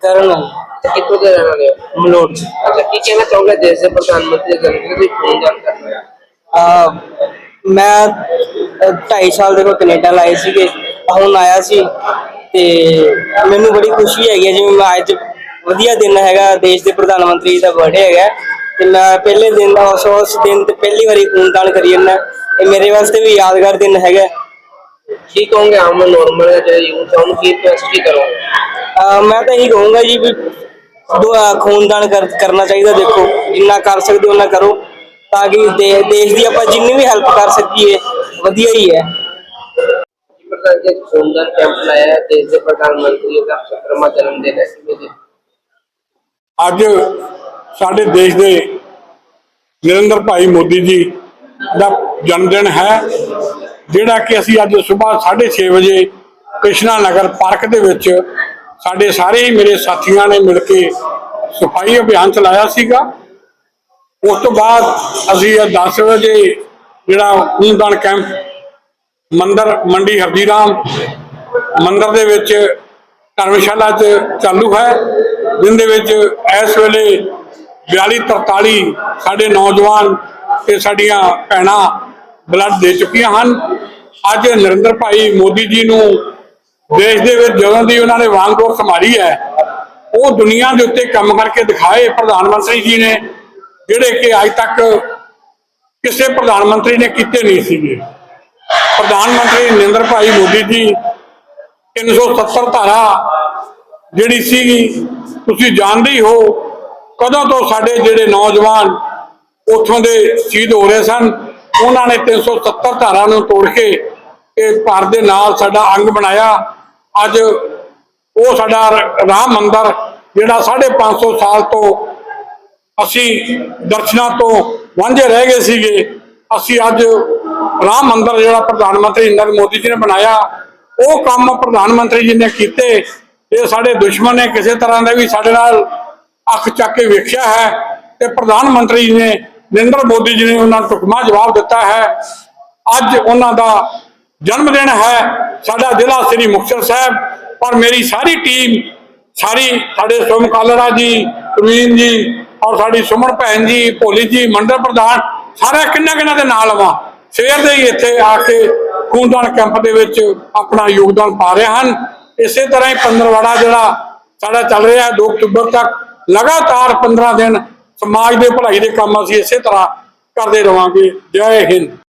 ਕਰਨ ਤੇ ਕਿੱਥੋਂ ਦੇ ਰਹਿਣ ਵਾਲੇ ਹੋ? ਮਲੋਟ। ਅੱਛਾ ਕੀ ਕਹਿਣਾ ਚਾਹੋਗੇ ਦੇਸ਼ ਦੇ ਪ੍ਰਧਾਨ ਮੰਤਰੀ ਦੇ ਜਨਮ ਦਿਨ ਦੀ ਖੂਨਦਾਨ ਕਰਨਾ ਆ ਮੈਂ 2.5 ਸਾਲ ਦੇ ਕੋਲ ਕੈਨੇਡਾ ਲਾਏ ਸੀਗੇ। ਹੁਣ ਆਇਆ ਸੀ ਤੇ ਮੈਨੂੰ ਬੜੀ ਖੁਸ਼ੀ ਹੈਗੀ ਹੈ ਜਿਵੇਂ ਮੈਂ ਅੱਜ ਵਧੀਆ ਦਿਨ ਹੈਗਾ ਦੇਸ਼ ਦੇ ਪ੍ਰਧਾਨ ਮੰਤਰੀ ਦਾ ਬਰਥਡੇ ਹੈਗਾ। ਤੇ ਮੈਂ ਪਹਿਲੇ ਦਿਨ ਦਾ ਉਸ ਉਸ ਦਿਨ ਤੇ ਪਹਿਲੀ ਵਾਰੀ ਖੂਨਦਾਨ ਕਰੀ ਜਾਂਦਾ। ਇਹ ਮੇਰੇ ਵਾਸਤੇ ਵੀ ਯਾਦਗਾਰ ਦਿਨ ਹੈਗਾ। ਕੀ ਕਹੋਗੇ ਆਮ ਨੋਰਮਲ ਜਿਹੜੇ ਯੂਥ ਉਹਨੂੰ ਕੀ ਰਿਕਵੈਸਟ ਕੀ ਕਰੋਗੇ? ਅਹ ਮੈਂ ਤਾਂ ਇਹੀ ਕਹੂੰਗਾ ਜੀ ਵੀ ਦੋ- ਅਹ ਖੂਨਦਾਨ ਕਰ- ਕਰਨਾ ਚਾਹੀਦਾ ਦੇਖੋ ਜਿੰਨਾ ਕਰ ਸਕਦੇ ਹੋ ਉਹਨਾਂ ਕਰੋ ਤਾਂ ਕਿ ਦੇ- ਦੇਸ਼ ਦੀ ਆਪਾਂ ਜਿੰਨੀ ਵੀ ਹੈਲਪ ਕਰ ਸਕੀਏ ਵਧੀਆ ਹੀ ਹੈ। ਜੀ ਪ੍ਰਧਾਨ ਜੀ ਖੂਨਦਾਨ ਕੈਂਪ ਲਾਇਆ ਹੈ ਦੇਸ਼ ਦੇ ਪ੍ਰਧਾਨ ਮੰਤਰੀ ਦਾ 70ਵਾਂ ਜਨਮ ਦਿਨ ਹੈ ਕਿਵੇਂ ਦੇ ਅੱਜ ਸਾਡੇ ਦੇਸ਼ ਦੇ ਨਰਿੰਦਰ ਭਾਈ ਮੋਦੀ ਜੀ ਦਾ ਜਨਮ ਦਿਨ ਹੈ ਜਿਹੜਾ ਕਿ ਅਸੀਂ ਅੱਜ ਸਵੇਰ 6:30 ਵਜੇ ਕ੍ਰਿਸ਼ਨਾ ਨਗਰ ਪਾਰਕ ਦੇ ਵਿੱਚ ਸਾਡੇ ਸਾਰੇ ਹੀ ਮੇਰੇ ਸਾਥੀਆਂ ਨੇ ਮਿਲ ਕੇ ਸਫ਼ਾਈ ਅਭਿਆਨ ਚਲਾਇਆ ਸੀਗਾ। ਉਸ ਤੋਂ ਬਾਅਦ ਅਸੀਂ ਇਹ 10 ਵਜੇ ਜਿਹੜਾ ਖੂਨਦਾਨ ਕੈਂਪ ਮੰਦਰ, ਮੰਡੀ ਹਰਦੀਰਾਮ ਮੰਦਰ ਦੇ ਵਿੱਚ ਧਰਮਸ਼ਾਲਾ 'ਚ ਚਾਲੂ ਹੈ। ਜਿਹਦੇ ਵਿੱਚ ਇਸ ਵੇਲੇ 42 43 ਸਾਡੇ ਨੌਜਵਾਨ ਤੇ ਸਾਡੀਆਂ ਭੈਣਾਂ ਬਲੱਡ ਦੇ ਚੁੱਕੀਆਂ ਹਨ। ਅੱਜ ਨਰਿੰਦਰ ਭਾਈ ਮੋਦੀ ਜੀ ਨੂੰ ਦੇਸ਼ ਦੇ ਵਿੱਚ ਜਦੋਂ ਦੀ ਉਹਨਾਂ ਨੇ ਵਾਂਗਡੋਰ ਸੰਭਾਲੀ ਹੈ, ਉਹ ਦੁਨੀਆ ਦੇ ਉੱਤੇ ਕੰਮ ਕਰਕੇ ਦਿਖਾਏ ਪ੍ਰਧਾਨ ਮੰਤਰੀ ਜੀ ਨੇ, ਜਿਹੜੇ ਕਿ ਅੱਜ ਤੱਕ ਕਿਸੇ ਪ੍ਰਧਾਨ ਮੰਤਰੀ ਨੇ ਕੀਤੇ ਨਹੀਂ ਸੀਗੇ। ਪ੍ਰਧਾਨ ਮੰਤਰੀ ਨਰਿੰਦਰ ਭਾਈ ਮੋਦੀ ਜੀ 370 ਧਾਰਾ ਜਿਹੜੀ ਸੀਗੀ, ਤੁਸੀਂ ਜਾਣਦੇ ਹੀ ਹੋ, ਕਦੋਂ ਤੋਂ ਸਾਡੇ ਜਿਹੜੇ ਨੌਜਵਾਨ ਉੱਥੋਂ ਦੇ ਸ਼ਹੀਦ ਹੋ ਰਹੇ ਸਨ, ਉਹਨਾਂ ਨੇ 370 ਧਾਰਾ ਨੂੰ ਤੋੜ ਕੇ ਇਹ ਭਾਰਤ ਦੇ ਨਾਲ ਸਾਡਾ ਅੰਗ ਬਣਾਇਆ। ਅੱਜ ਉਹ ਸਾਡਾ ਰਾਮ ਮੰਦਰ, ਜਿਹੜਾ 550 ਸਾਲ ਤੋਂ ਅਸੀਂ ਦਰਸ਼ਨਾਂ ਤੋਂ ਵਾਂਝੇ ਰਹਿ ਗਏ ਸੀਗੇ, ਅਸੀਂ ਅੱਜ ਰਾਮ ਮੰਦਰ ਜਿਹੜਾ ਪ੍ਰਧਾਨ ਮੰਤਰੀ ਨਰਿੰਦਰ ਮੋਦੀ ਜੀ ਨੇ ਬਣਾਇਆ, ਉਹ ਕੰਮ ਪ੍ਰਧਾਨ ਮੰਤਰੀ ਜੀ ਨੇ ਕੀਤੇ, ਇਹ ਸਾਡੇ ਦੁਸ਼ਮਣ ਨੇ ਕਿਸੇ ਤਰ੍ਹਾਂ ਦਾ ਵੀ ਸਾਡੇ ਨਾਲ ਅੱਖ ਚੱਕ ਕੇ ਵੇਖਿਆ ਹੈ ਤੇ ਪ੍ਰਧਾਨ ਮੰਤਰੀ ਜੀ ਨੇ, ਨਰਿੰਦਰ ਮੋਦੀ ਜੀ ਨੇ ਉਹਨਾਂ ਨੂੰ ਟੁਕਮਾ ਜਵਾਬ ਦਿੱਤਾ ਹੈ। ਅੱਜ ਉਹਨਾਂ ਦਾ ਜਨਮ ਦਿਨ ਹੈ ਸਾਡਾ ਜ਼ਿਲ੍ਹਾ ਸ੍ਰੀ ਮੁਕਤਸਰ ਸਾਹਿਬ, ਪਰ ਮੇਰੀ ਸਾਰੀ ਟੀਮ ਸਾਰੀ ਸਾਡੇ ਸੁਮ ਕਾਲਰਾ ਜੀ, ਪ੍ਰਵੀਨ ਜੀ ਔਰ ਸਾਡੀ ਸੁਮਨ ਭੈਣ ਜੀ, ਭੋਲੀ ਜੀ, ਮੰਡਲ ਪ੍ਰਧਾਨ, ਸਾਰਾ ਕਿੰਨਾ ਕਿੰਨਾ ਦੇ ਨਾਲ ਆਵਾਂ ਸਵੇਰ ਦੇ ਹੀ ਇੱਥੇ ਆ ਕੇ ਖੂਨਦਾਨ ਕੈਂਪ ਦੇ ਵਿੱਚ ਆਪਣਾ ਯੋਗਦਾਨ ਪਾ ਰਹੇ ਹਨ। ਇਸੇ ਤਰ੍ਹਾਂ ਹੀ ਪੰਦਰਵਾੜਾ ਜਿਹੜਾ ਸਾਡਾ ਚੱਲ ਰਿਹਾ ਹੈ 2 ਅਕਤੂਬਰ ਤੱਕ, ਲਗਾਤਾਰ 15 ਦਿਨ ਸਮਾਜ ਦੇ ਭਲਾਈ ਦੇ ਕੰਮ ਅਸੀਂ ਇਸੇ ਤਰ੍ਹਾਂ ਕਰਦੇ ਰਵਾਂਗੇ। ਜੈ ਹਿੰਦ।